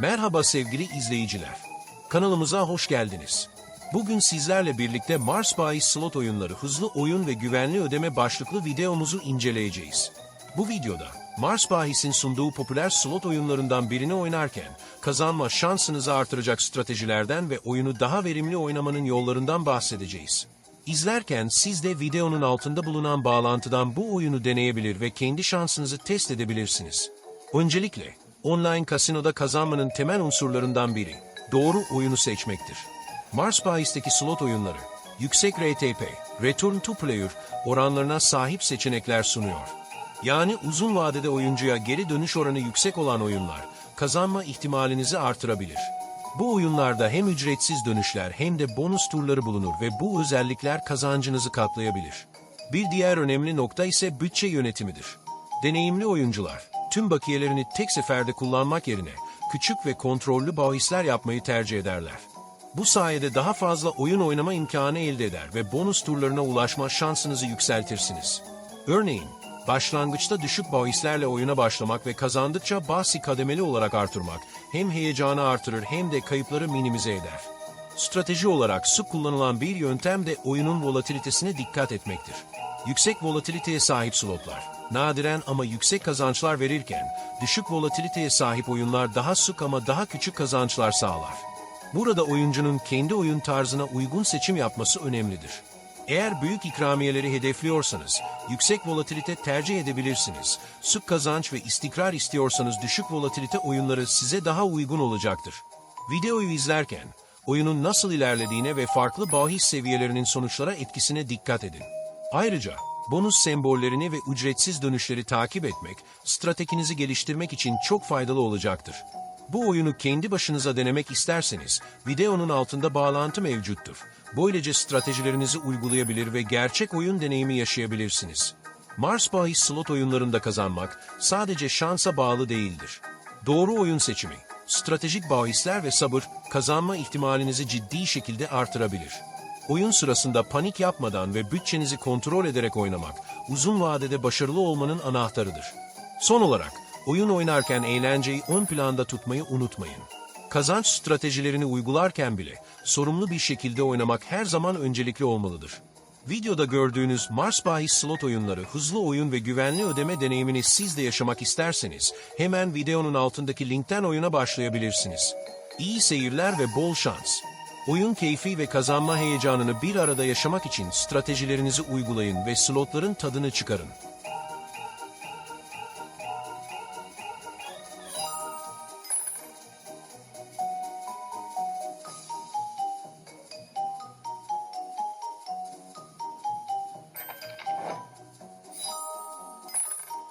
Merhaba sevgili izleyiciler. Kanalımıza hoş geldiniz. Bugün sizlerle birlikte Mars Bahis slot oyunları hızlı oyun ve güvenli ödeme başlıklı videomuzu inceleyeceğiz. Bu videoda Mars Bahis'in sunduğu popüler slot oyunlarından birini oynarken kazanma şansınızı artıracak stratejilerden ve oyunu daha verimli oynamanın yollarından bahsedeceğiz. İzlerken siz de videonun altında bulunan bağlantıdan bu oyunu deneyebilir ve kendi şansınızı test edebilirsiniz. Öncelikle, online kasinoda kazanmanın temel unsurlarından biri, doğru oyunu seçmektir. Mars Bahis'teki slot oyunları, yüksek RTP, Return to Player oranlarına sahip seçenekler sunuyor. Yani uzun vadede oyuncuya geri dönüş oranı yüksek olan oyunlar, kazanma ihtimalinizi artırabilir. Bu oyunlarda hem ücretsiz dönüşler hem de bonus turları bulunur ve bu özellikler kazancınızı katlayabilir. Bir diğer önemli nokta ise bütçe yönetimidir. Deneyimli oyuncular, tüm bakiyelerini tek seferde kullanmak yerine küçük ve kontrollü bahisler yapmayı tercih ederler. Bu sayede daha fazla oyun oynama imkanı elde eder ve bonus turlarına ulaşma şansınızı yükseltirsiniz. Örneğin, başlangıçta düşük bahislerle oyuna başlamak ve kazandıkça bahsi kademeli olarak artırmak hem heyecanı artırır hem de kayıpları minimize eder. Strateji olarak sık kullanılan bir yöntem de oyunun volatilitesine dikkat etmektir. Yüksek volatiliteye sahip slotlar, nadiren ama yüksek kazançlar verirken, düşük volatiliteye sahip oyunlar daha sık ama daha küçük kazançlar sağlar. Burada oyuncunun kendi oyun tarzına uygun seçim yapması önemlidir. Eğer büyük ikramiyeleri hedefliyorsanız, yüksek volatilite tercih edebilirsiniz. Sık kazanç ve istikrar istiyorsanız düşük volatilite oyunları size daha uygun olacaktır. Videoyu izlerken, oyunun nasıl ilerlediğine ve farklı bahis seviyelerinin sonuçlara etkisine dikkat edin. Ayrıca, bonus sembollerini ve ücretsiz dönüşleri takip etmek, stratejinizi geliştirmek için çok faydalı olacaktır. Bu oyunu kendi başınıza denemek isterseniz, videonun altında bağlantı mevcuttur. Böylece stratejilerinizi uygulayabilir ve gerçek oyun deneyimi yaşayabilirsiniz. Mars bahis slot oyunlarında kazanmak sadece şansa bağlı değildir. Doğru oyun seçimi, stratejik bahisler ve sabır kazanma ihtimalinizi ciddi şekilde artırabilir. Oyun sırasında panik yapmadan ve bütçenizi kontrol ederek oynamak, uzun vadede başarılı olmanın anahtarıdır. Son olarak, oyun oynarken eğlenceyi ön planda tutmayı unutmayın. Kazanç stratejilerini uygularken bile sorumlu bir şekilde oynamak her zaman öncelikli olmalıdır. Videoda gördüğünüz Mars bahis slot oyunları hızlı oyun ve güvenli ödeme deneyimini siz de yaşamak isterseniz hemen videonun altındaki linkten oyuna başlayabilirsiniz. İyi seyirler ve bol şans. Oyun keyfi ve kazanma heyecanını bir arada yaşamak için stratejilerinizi uygulayın ve slotların tadını çıkarın.